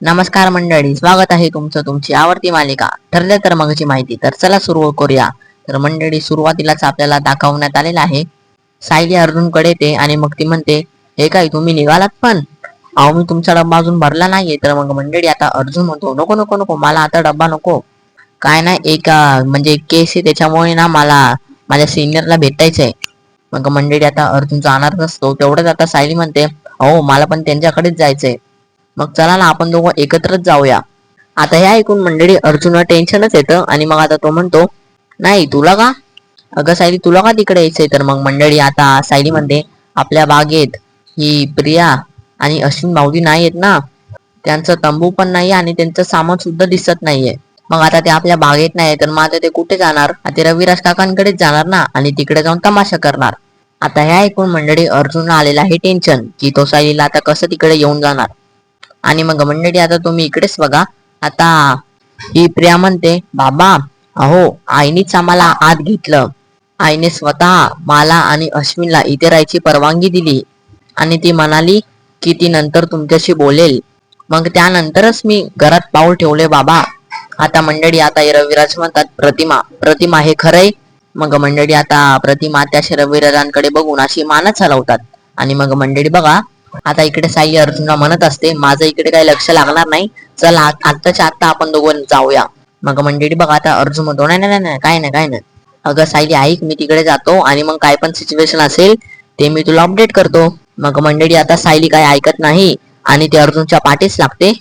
नमस्कार मंडळी स्वागत आहे तुमचं तुमची आवडती मालिका. ठरले तर मगची माहिती तर चला सुरू करूया. तर मंडळी सुरुवातीलाच आपल्याला दाखवण्यात आलेलं आहे सायली अर्जुनकडे येते आणि मग ती म्हणते हे काय तुम्ही निघालात पण? अहो मी तुमचा डब्बा अजून भरला नाहीये. तर मग मंडळी आता अर्जुन म्हणतो नको नको नको मला आता डब्बा नको. काय नाही एक म्हणजे केस आहे त्याच्यामुळे ना मला माझ्या सिनियरला भेटायचंय. मग मंडळी आता अर्जुन अनार्थ असतो तेवढंच आता सायली म्हणते हो मला पण त्यांच्याकडेच जायचंय. मग चला ना आपण दोघं एकत्रच जाऊया. आता हे ऐकून मंडळी अर्जुनला टेन्शनच येतं आणि मग आता तो म्हणतो नाही तुला का? अगं सायली तुला का तिकडे यायचंय? तर मग मंडळी आता सायली म्हणते आपल्या बागेत ही प्रिया आणि अश्विन भाऊजी नाही आहेत ना. त्यांचं तंबू पण नाही आणि त्यांचं सामान सुद्धा दिसत नाहीये. मग आता ते आपल्या बागेत नाही तर मग आता ते कुठे जाणार? आता ते रविराज काकांकडेच जाणार ना आणि तिकडे जाऊन तमाशा करणार. आता ह्या ऐकून मंडळी अर्जुनला आलेला आहे टेन्शन की तो सायलीला आता कसं तिकडे येऊन जाणार? आणि मग मंडळी आता तुम्ही इकडेच बघा. आता ही प्रिया म्हणते बाबा अहो आईनीच आम्हाला आत घेतलं. आईने स्वतः मला आणि अश्विनला इथे राहायची परवानगी दिली. आणि ती म्हणाली की ती नंतर तुमच्याशी बोलेल. मग त्यानंतरच मी घरात पाऊल ठेवले बाबा आता मंडळी आता रविराज म्हणतात प्रतिमा प्रतिमा हे खरंय मग मंडळी आता प्रतिमा त्या रविराजांकडे बघून अशी मानच हलवतात. आणि मग मंडळी बघा आता इकडे साई अर्जुनला म्हणत असते माझं इकडे काही लक्ष लागणार नाही. चल आत्ताच्या आत्ता आपण दोघं जाऊया. मग मंडळी बघा आता अर्जुन म्हणतो नाही नाही नाही, काय नाही काय नाही. अगं सायली ऐक मी तिकडे जातो आणि मग काय पण सिच्युएशन असेल ते मी तुला अपडेट करतो. मग मंडळी आता सायली काय ऐकत नाही आणि ते अर्जुनच्या पाठीच लागते.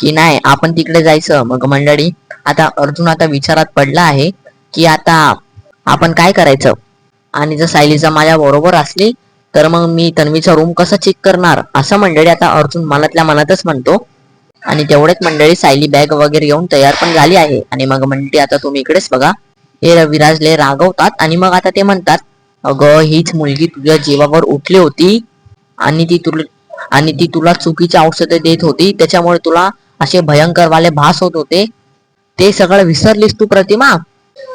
की नाही आपण तिकडे जायचं. मग मंडळी आता अर्जुन आता विचारात पडला आहे की आता आपण काय करायचं? आणि जर सायली जर माझ्या बरोबर असली तर मग मी तन्वीचा रूम कसा चेक करणार? असं मंडळी आता अर्जुन मनातल्या मनातच म्हणतो. आणि तेवढेच मंडळी सायली बॅग वगैरे घेऊन तयार पण झाली आहे. आणि मग मंडळी आता तुम्ही इकडेच बघा. हे रविराजले रागवतात. आणि मग आता ते म्हणतात अगं हीच मुलगी तुझ्या जीवावर उठली होती. आणि ती तुला आणि ती तुला चुकीची औषधे देत होती. त्याच्यामुळे तुला असे भयंकर वाले भास होत होते. ते सगळं विसरलीस तू प्रतिमा?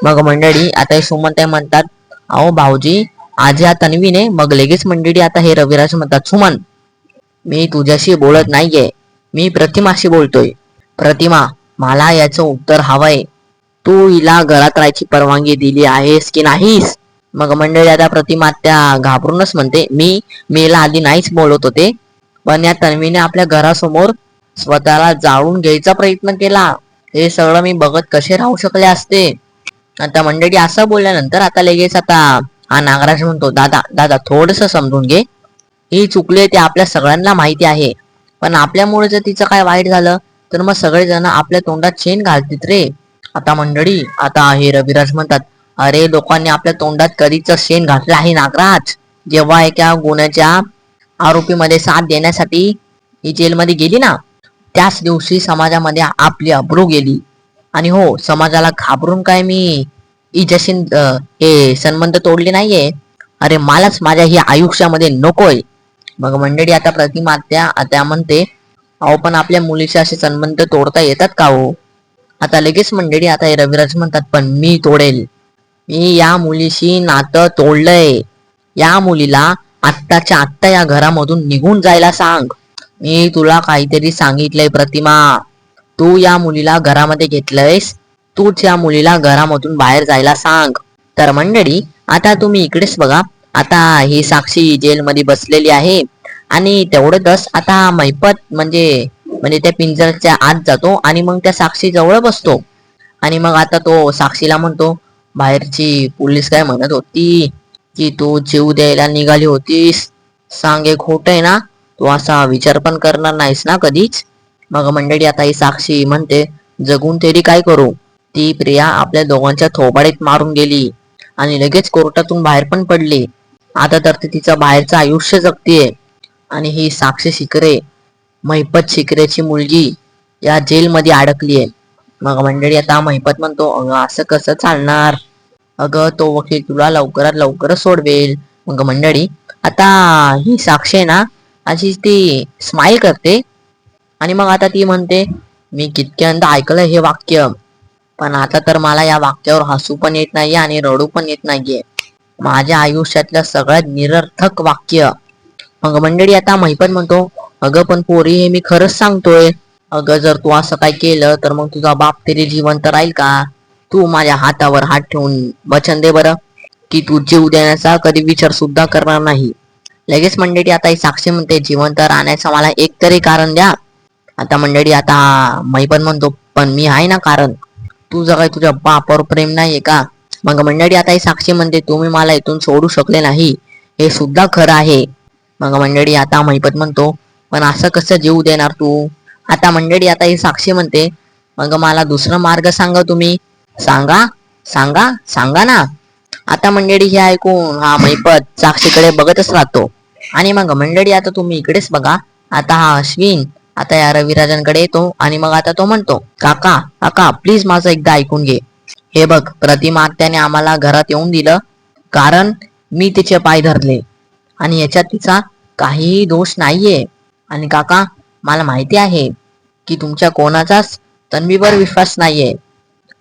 मग मंडळी आता हे सुमनताई म्हणतात अहो भाऊजी आज या तन्वीने मग लगेच मंडळी आता हे रविराज म्हणतात सुमन मी तुझ्याशी बोलत नाहीये. मी प्रतिमाशी बोलतोय. प्रतिमा मला याचं उत्तर हवंय. तू हिला घरात राहायची परवानगी दिली आहेस की नाहीस? मग मंडळी आता प्रतिमा त्या घाबरूनच म्हणते मी मीला आधी नाहीच बोलत होते. पण या तन्वीने आपल्या घरासमोर स्वतःला जाळून घ्यायचा प्रयत्न केला. हे सगळं मी बघत कसे राहू शकले असते? आता मंडळी असं बोलल्यानंतर आता लगेच आता हा नागराज म्हणतो दादा दादा थोडस समजून घे. ही चुकले ते आपल्या सगळ्यांना माहिती आहे. पण आपल्यामुळे जर तिचं काय वाईट झालं तर मग सगळेजण आपल्या तोंडात शेण घालतात रे. आता मंडळी आता हे रविराज म्हणतात अरे लोकांनी आपल्या तोंडात कधीच शेण घातलं आहे नागराज. जेव्हा एका गुन्ह्याच्या आरोपीमध्ये साथ देण्यासाठी ही जेलमध्ये गेली ना त्याच दिवशी समाजामध्ये आपली अब्रू गेली. आणि हो समाजाला घाबरून काय मी? हिच्याशी अं, हे संबंध तोडले नाहीये. अरे मलाच माझ्या ही आयुष्यामध्ये नकोय. मग मंडळी आता प्रतिमा त्या त्या म्हणते अहो पण आपल्या मुलीचे असे संबंध तोडता येतात का हो? आता लगेच मंडळी आता हे रविराज म्हणतात पण मी तोडेल. मी या मुलीशी नातं तोडलंय. या मुलीला आत्ताच्या आत्ता या घरामधून निघून जायला सांग. मी तुला काहीतरी सांगितलंय प्रतिमा. तू या मुलीला घरामध्ये घेतलंयस तूच या मुलीला घरामधून बाहेर जायला सांग. तर मंडळी आता तुम्ही इकडेच बघा. आता ही साक्षी जेलमध्ये बसलेली आहे. आणि तेवढंच आता मैपत म्हणजे म्हणजे त्या पिंजरच्या आत जातो आणि मग त्या साक्षी जवळ बसतो. आणि मग आता तो साक्षीला म्हणतो बाहेरची पोलीस काय म्हणत होती की तू जीव द्यायला निघाली होतीस? सांग एक खोट आहे ना? तू असा विचार पण करणार नाहीस ना कधीच? मग मंडळी आता ही साक्षी म्हणते जगून तरी काय करू? ती प्रिया आपल्या दोघांच्या थोबाडीत मारून गेली आणि लगेच कोर्टातून बाहेर पण पडली. आता तर ती तिचं बाहेरचं आयुष्य जगतीये आणि ही साक्षी शिकरे महिपत शिकरेची मुलगी या जेलमध्ये अडकलीये. मग मंडळी आता महिपत म्हणतो अगं असं कसं चालणार? अगं तो वकील तुला लवकरात लवकर सोडवेल. मग मंडळी आता ही साक्षी आहे ना अशी ती स्माईल करते आणि मग आता ती म्हणते मी कितक्यांदा ऐकलं हे वाक्य पण आता तर मला या वाक्यावर हसू पण येत नाहीये आणि रडू पण येत नाहीये. माझ्या आयुष्यातलं सगळ्यात निरर्थक वाक्य. मग मंडळी आता महिपत म्हणतो अगं पण पोरी हे मी खरंच सांगतोय. अगं जर तू असं काय केलं तर मग तुझा बाप तरी जिवंत राहील का? तू माझ्या हातावर हात ठेवून वचन दे बरं की तू जीव देण्याचा कधी विचार सुद्धा करणार नाही. लगेच मंडळी आता ही साक्षी म्हणते जिवंत राहण्याचं मला एक तरी कारण द्या. आता मंडळी आता मी म्हणतो पण मी आहे ना कारण. तुझा काही तुझ्या बापावर प्रेम नाहीये का? मग मंडळी आता ही साक्षी म्हणते तुम्ही मला इथून सोडू शकले नाही. हे सुद्धा खरं आहे. मग मंडळी आता महिपत म्हणतो पण असं कसं जीव देणार तू? आता मंडळी आता ही साक्षी म्हणते मग मला दुसरा मार्ग सांगा तुम्ही. सांगा? सांगा? सांगा ना. आता मंडळी हे ऐकून हा महिपत साक्षीकडे बघतच राहतो. आणि मग मंडळी आता तुम्ही इकडेच बघा. आता हा अश्विन आता या रविराजांकडे येतो आणि मग आता तो म्हणतो काका काका प्लीज माझं एकदा ऐकून घे. हे बघ प्रतिमा त्याने आम्हाला घरात येऊन दिलं. कारण मी तिचे पाय धरले. आणि याच्यात तिचा काहीही दोष नाहीये. आणि काका मला माहिती आहे की तुमच्या कोणाचाच तन्वीवर विश्वास नाहीये.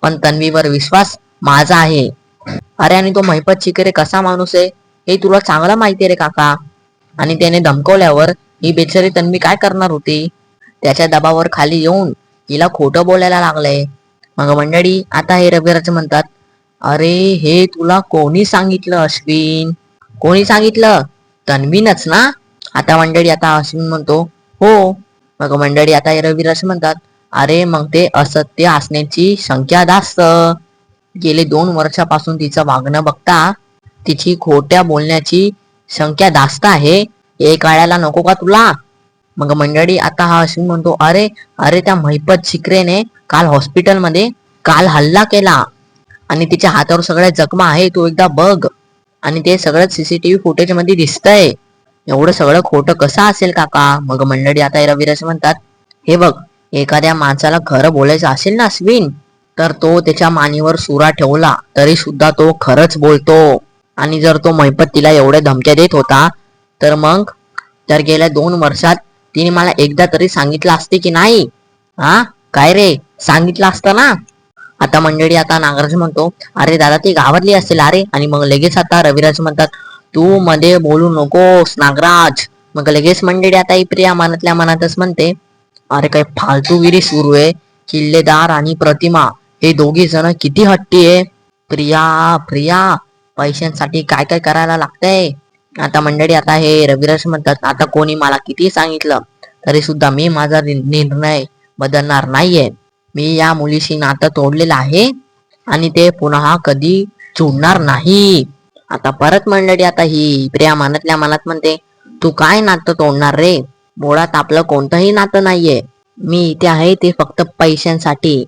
पण तन्वीवर विश्वास माझा आहे. अरे आणि तो महिपत शिकरे कसा माणूस आहे? हे तुला चांगला माहिती आहे रे काका. आणि त्याने धमकवल्यावर ही बेचारी तन्वी काय करणार होती? त्याच्या दबावर खाली येऊन हिला खोटं बोलायला लागलंय मग मंडळी आता हे रविराज म्हणतात अरे हे तुला कोणी सांगितलं अश्विन? कोणी सांगितलं? तन्वीनच ना? आता मंडळी आता अश्विन म्हणतो हो. मग मंडळी आता हे रविराज म्हणतात अरे मग ते असत्य असण्याची संख्या जास्त. गेले दोन वर्षापासून तिचं वागणं बघता तिची खोट्या बोलण्याची संख्या जास्त आहे. हे कळायला नको का तुला? मग मंडळी आता हा अश्विन म्हणतो अरे अरे त्या महिपत शिकरेने काल हॉस्पिटलमध्ये काल हल्ला केला आणि तिच्या हातावर सगळ्या जखमा आहे तू एकदा बघ. आणि ते सगळं सीसीटीव्ही फुटेजमध्ये दिसतंय. एवढं सगळं खोटं कसं असेल काका? मग मंडळी आता रविराज म्हणतात हे बघ एखाद्या माणसाला खरं बोलायचं असेल ना अश्विन तर तो त्याच्या मानेवर सुरा ठेवला तरी सुद्धा तो खरंच बोलतो. आणि जर तो महिपत तिला एवढ्या धमक्या देत होता तर मग तर गेल्या दोन वर्षात तिने मला एकदा तरी सांगितलं असते की नाही? हा? काय रे? सांगितलं असतं ना? आता मंडळी आता नागराज म्हणतो अरे दादा ती गावातली असेल अरे. आणि मग लगेच आता रविराज म्हणतात तू मध्ये बोलू नकोस नागराज. मग लगेच मंडळी आता ही प्रिया मनातल्या मनातच म्हणते अरे काय फालतूगिरी सुरू आहे किल्लेदार आणि प्रतिमा हे दोघी जण किती हट्टी आहे. प्रिया प्रिया पैशांसाठी काय काय करायला लागतंय? आता मंडळी आता हे रविराज म्हणतात आता कोणी मला किती सांगितलं? तरी सुद्धा मी माझा निर्णय बदलणार नाहीये. मी या मुलीशी नातं तोडलेलं आहे आणि ते पुन्हा कधी जुडणार नाही. आता परत मंडळी आता ही प्रिया मनातल्या मनात म्हणते तू काय नातं तोडणार रे? मुळात आपलं कोणतंही नातं नाहीये. मी इथे आहे ते फक्त पैशांसाठी.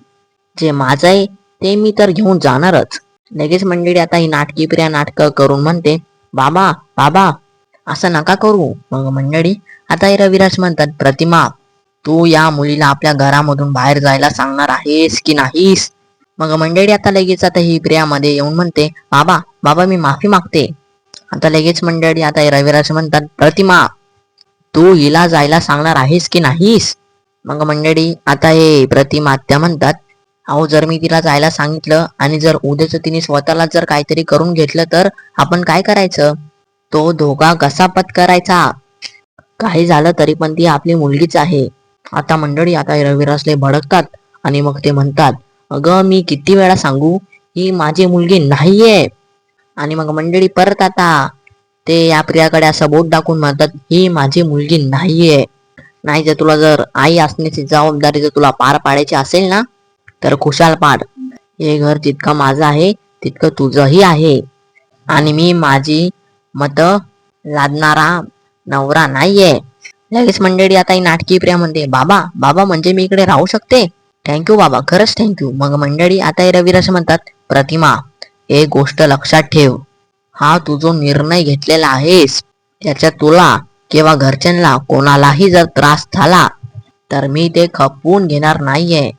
जे माझं आहे ते मी तर घेऊन जाणारच. लगेच मंडळी आता ही नाटकी प्रिया नाटकं करून म्हणते बाबा बाबा असं नका करू. मग मंडळी आता हे रविराज म्हणतात प्रतिमा तू या मुलीला आपल्या घरामधून बाहेर जायला सांगणार आहेस की नाहीस? मग मंडळी आता लगेच आता ही प्रियामध्ये येऊन म्हणते बाबा बाबा मी माफी मागते. आता लगेच मंडळी आता रविराज म्हणतात प्रतिमा तू हिला जायला सांगणार आहेस की नाहीस? मग मंडळी आता हे प्रतिमा त्या म्हणतात अहो जर मी तिला जायला सांगितलं आणि जर उद्याच तिने स्वतःला जर काहीतरी करून घेतलं तर आपण काय करायचं? तो धोका कसा पत्करायचा काही झालं तरी पण ती आपली मुलगीच आहे. आता मंडळी आता रविरासले भडकतात आणि मग ते म्हणतात अगं मी किती वेळा सांगू? ही माझी मुलगी नाहीये. आणि मग मंडळी परत आता ते या प्रियाकडे असं बोट दाखवून म्हणतात ही माझी मुलगी नाहीये. नाही जर तुला जर आई असण्याची जबाबदारी जर तुला पार पाडायची असेल ना तर खुशाल पाड हे घर जितकं माझं आहे तितकं तुझंही आहे. आणि मी माझी मत लादणारा नवरा नाहीये. लगेच मंडळी आता ही नाटकी प्रिया म्हणते बाबा बाबा म्हणजे मी इकडे राहू शकते? थँक्यू बाबा खरंच थँक्यू मग मंडळी आता हे रविराज म्हणतात प्रतिमा एक गोष्ट लक्षात ठेव. हा तू जो निर्णय घेतलेला आहेस त्याच्या तुला किंवा घरच्यांना कोणालाही जर त्रास झाला तर मी ते खपवून घेणार नाहीये.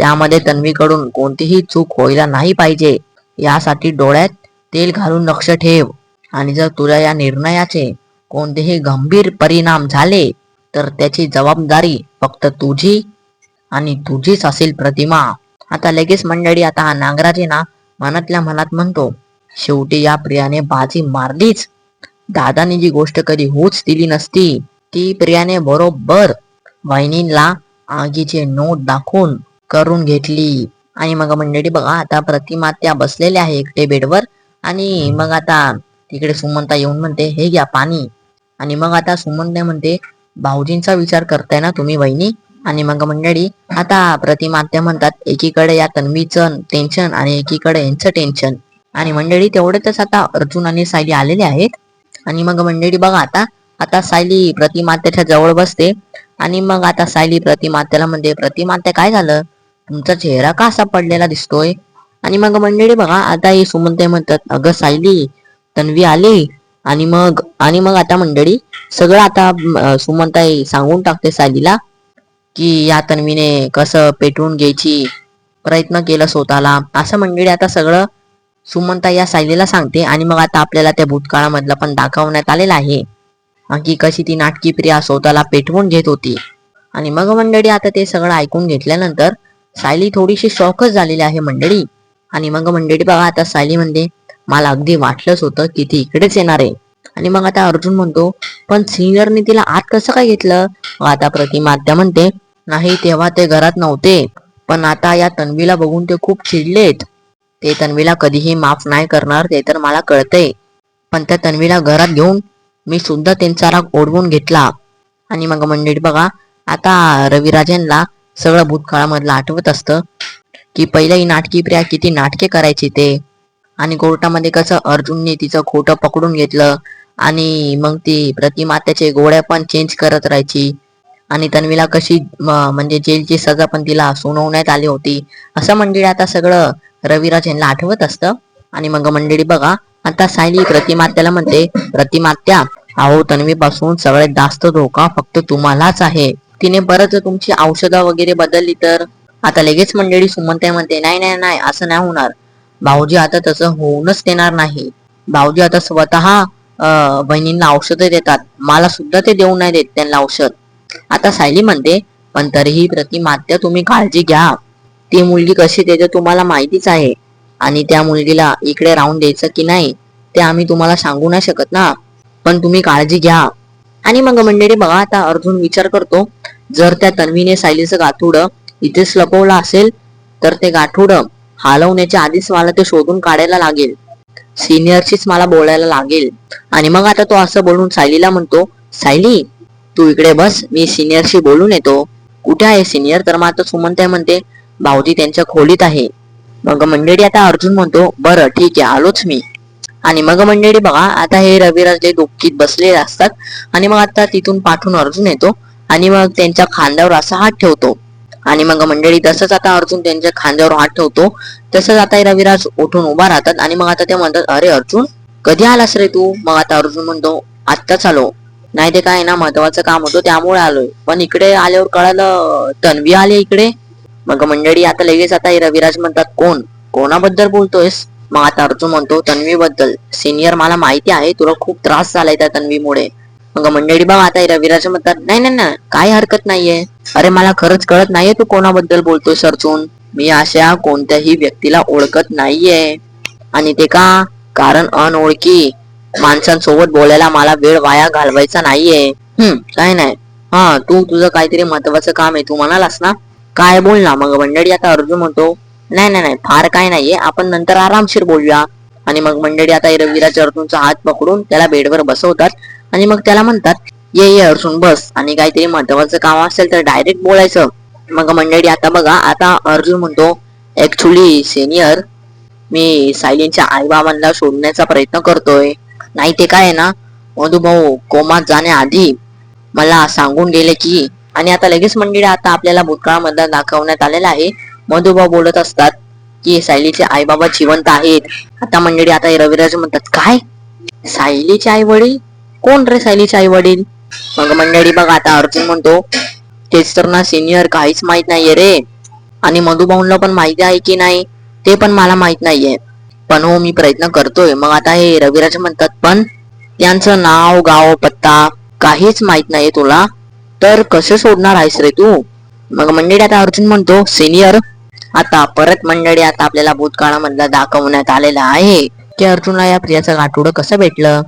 त्यामध्ये तन्वीकडून कोणतीही चूक व्हायला नाही पाहिजे. यासाठी डोळ्यात तेल घालून लक्ष ठेव. आणि जर तुला या निर्णयाचे कोणतेही गंभीर परिणाम झाले तर त्याची जबाबदारी फक्त तुझी आणि तुझीच असेल प्रतिमा. आता लगेच मंडळी आता हा नागराज ना मनातल्या मनात म्हणतो शेवटी या प्रियाने बाजी मारलीच. दादाने जी गोष्ट कधी होऊच दिली नसती. ती प्रियाने बरोबर वहिनीला आगीचे नोट दाखवून करून घेतली. आणि मग मंडळी बघा आता प्रतिमा त्या बसलेल्या आहे एकटे बेडवर. आणि मग आता तिकडे सुमंता येऊन म्हणते हे घ्या पाणी. आणि मग आता सुमंता म्हणते भाऊजींचा विचार करताय ना तुम्ही वहिनी? आणि मग मंडळी आता प्रतिमा त्या म्हणतात एकीकडे या तन्वीचं टेन्शन आणि एकीकडे यांचं टेन्शन आणि मंडळी तेवढेच आता अर्जुन आणि सायली आलेले आहेत. आणि मग मंडळी बघा आता आता सायली प्रतिमात्याच्या जवळ बसते. आणि मग आता सायली प्रतिमात्याला म्हणते प्रतिमात्या काय झालं? तुमचा चेहरा का असा पडलेला दिसतोय? आणि मग मंडळी बघा आता हे सुमनते म्हणतात अगं सायली तन्वी आली. आणि मग आणि मग आता मंडळी सगळं आता सुमंताई सुमनताई सांगून टाकते सायलीला की या तन्वीने कसं पेटवून घ्यायची प्रयत्न केला स्वतःला. असं मंडळी आता सगळं सुमनता या सायलीला सांगते. आणि मग आता आपल्याला त्या भूतकाळामधलं पण दाखवण्यात आलेलं आहे. की कशी ती नाटकी प्रिया स्वतःला पेटवून घेत होती. आणि मग मंडळी आता ते सगळं ऐकून घेतल्यानंतर सायली थोडीशी शॉकच झालेली आहे मंडळी. आणि मग मंडळी बघा आता सायली म्हणते मला अगदी वाटलंच होतं की ती इकडेच येणार आहे. आणि मग आता अर्जुन म्हणतो पण सिनियरने तिला आत कसं काय घेतलं? आता प्रतिमा आत्या म्हणते नाही तेव्हा ते घरात नव्हते. पण आता या तन्वीला बघून ते खूप चिडलेत. ते तन्वीला कधीही माफ नाही करणार ते तर मला कळतंय. पण त्या तन्वीला घरात घेऊन मी सुद्धा त्यांचा राग ओढवून घेतला. आणि मग मंडळी बघा आता रविराजांना सगळं भूतकाळामधलं आठवत असतं की पहिलं ही नाटकी प्रिया किती नाटके करायची ते. आणि कोर्टामध्ये कसं अर्जुनने तिचं खोटं पकडून घेतलं आणि मग ती प्रतिमात्याचे गोळ्या पण चेंज करत राहायची. आणि तन्वीला कशी म्हणजे जेलची सजा पण तिला सुनावण्यात आली होती. असं मंडळी आता सगळं रविराज यांना आठवत असतं. आणि मग मंडळी बघा आता सायली प्रतिमात्याला म्हणते प्रतिमात्या अहो तन्वीपासून सगळ्यात जास्त धोका फक्त तुम्हालाच आहे. तिने परत तुमची औषधं वगैरे बदलली तर? आता लगेच मंडळी सुमनताई म्हणते नाही नाही नाही असं नाही होणार. भाऊजी आता तसं होऊनच देणार नाही. भाऊजी आता स्वतः अं, बहिणींना औषधं देतात. मला सुद्धा ते देऊ नाही देत त्यांना औषध. आता सायली म्हणते पण तरीही प्रतिमात्या तुम्ही काळजी घ्या. ती मुलगी कशी देते तुम्हाला माहितीच आहे. आणि त्या मुलगीला इकडे राहून द्यायचं की नाही ते आम्ही तुम्हाला सांगू नाही शकत ना. पण तुम्ही काळजी घ्या. आणि मग मंडळी बघा आता अर्जुन विचार करतो जर त्या तन्वीने सायलीचं गाठुडं इथेच लपवलं असेल तर ते गाठुडं हलवण्याच्या आधीच मला ते शोधून काढायला लागेल. सिनियरशीच मला बोलायला लागेल. आणि मग आता तो असं बोलून सायलीला म्हणतो सायली तू इकडे बस मी सिनियरशी बोलून येतो. कुठे आहे सिनियर तर मग आता सुमनताई म्हणते भाऊजी त्यांच्या खोलीत आहे. मग मंडळी आता अर्जुन म्हणतो बरं ठीक आहे आलोच मी. आणि मग मंडळी बघा आता हे रविराजले डोक्कीत बसलेले असतात आणि मग आता तिथून पाठून अर्जुन येतो आणि मग त्यांच्या खांद्यावर असा हात ठेवतो. आणि मग मंडळी तसंच आता अर्जुन त्यांच्या खांद्यावर हात ठेवतो तसंच आता हे रविराज उठून उभा राहतात आणि मग आता ते म्हणतात अरे अर्जुन कधी आलास रे तू? मग आता अर्जुन म्हणतो आत्ताच आलो. नाही ते काय ना महत्वाचं काम होतं त्यामुळे आलोय. पण इकडे आल्यावर कळालं तन्वी आली इकडे. मग मंडळी आता लगेच आता हे रविराज म्हणतात कोण? कोणाबद्दल बोलतोयस? मग आता अर्जुन म्हणतो तन्वी बद्दल सिनियर मला माहिती आहे तुला खूप त्रास झालाय त्या तन्वीमुळे. मग मंडळी बाबा आता रविराज म्हणतात नाही नाही ना काय हरकत नाहीये. अरे मला खरंच कळत नाहीये तू कोणाबद्दल बोलतोय अर्जुन मी अशा कोणत्याही व्यक्तीला ओळखत नाहीये. आणि ते का? कारण अनोळखी. माणसांसोबत बोलायला मला वेळ वाया घालवायचा नाहीये. हम्म काय नाही. हा तू तुझं काहीतरी महत्वाचं काम आहे तू म्हणालास ना? काय बोल ना मग मंडळी आता अर्जुन म्हणतो नाही नाही नाही फार काय नाहीये. आपण नंतर आरामशीर बोलूया. आणि मग मंडळी आता हे रविराज हात पकडून त्याला बेडवर बसवतात. आणि मग त्याला म्हणतात ये ये अर्जुन बस. आणि काहीतरी महत्वाचं काम असेल तर डायरेक्ट बोलायचं. मग मंडळी आता बघा आता अर्जुन म्हणतो ऍक्च्युली सिनियर मी सायलींच्या आईबाबांना शोधण्याचा प्रयत्न करतोय. नाही ते काय आहे ना मधुभाऊ कोमात जाण्याआधी मला सांगून गेले की आणि आता लगेच मंडळी आता आपल्याला भूतकाळामधला दाखवण्यात आलेला आहे मधुभाऊ बोलत असतात की सायलीचे आई बाबा जिवंत आहेत. आता मंडळी आता रविराज म्हणतात काय? सायलीचे आई वडील कोण रे सायलीचे आई वडील मग मंडळी बघा आता अर्जुन म्हणतो तेच तर ना सिनियर काहीच माहीत नाहीये रे. आणि मधुभाऊंना पण माहिती आहे की नाही ते पण मला माहीत नाहीये. पण हो मी प्रयत्न करतोय. मग आता हे रविराज म्हणतात पण त्यांचं नाव गाव पत्ता काहीच माहीत नाहीये तुला. तर कसे सोडणार आहेस रे तू? मग मंडळी आता अर्जुन म्हणतो सिनियर आता परत मंडळी आता आपल्याला भूतकाळामधला दाखवण्यात आलेला आहे की अर्जुनला या प्रियाचं गाठोडं कसं भेटलं?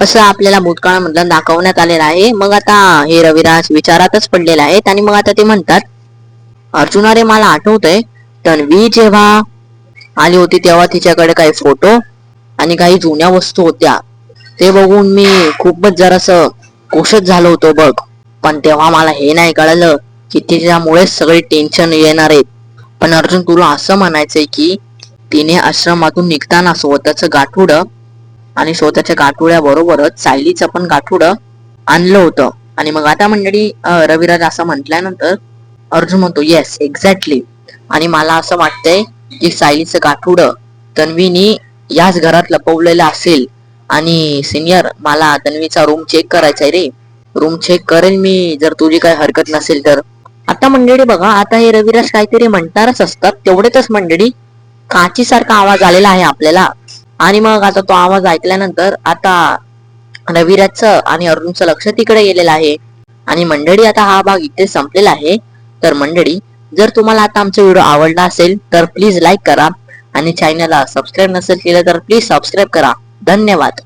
असं आपल्याला भूतकाळामधलं दाखवण्यात आलेलं आहे. मग आता हे रविराज विचारातच पडलेला आहेत आणि मग आता ते म्हणतात अर्जुन अरे मला आठवतंय तन्वी जेव्हा आली होती तेव्हा तिच्याकडे काही फोटो आणि काही जुन्या वस्तू होत्या. ते बघून मी खूपच जरासं कोशच झालो होतो बघ. पण तेव्हा मला हे नाही कळलं की तिच्यामुळेच सगळे टेन्शन येणार आहेत पण अर्जुन तुला असं म्हणायचंय की तिने आश्रमातून निघताना स्वतःचं गाठुड आणि स्वतःच्या गाठुड्याबरोबरच सायलीचं पण गाठुड आणलं होतं. आणि मग आता मंडळी रविराज असं म्हटल्यानंतर अर्जुन म्हणतो येस एक्झॅक्टली आणि मला असं वाटतंय की सायलीचं गाठुड तन्वीनी याच घरात लपवलेलं असेल. आणि सिनियर मला तन्वीचा रूम चेक करायचा आहे रे. रूम चेक करेन मी जर तुझी काही हरकत नसेल तर. आता मंडळी बघा आता हे रविराज काहीतरी म्हणणारच असतात. तेवढेच मंडळी काची सारखा आवाज आलेला आहे आपल्याला. आणि मग आता तो आवाज ऐकल्यानंतर आता रविराजचं आणि अरुणचं लक्ष तिकडे गेलेलं आहे. आणि मंडळी आता हा भाग इथे संपलेला आहे. तर मंडळी जर तुम्हाला आता आमचा व्हिडिओ आवडला असेल तर प्लीज लाईक करा. आणि चॅनलला सबस्क्राईब नसेल केलं तर प्लीज सबस्क्राईब करा. धन्यवाद.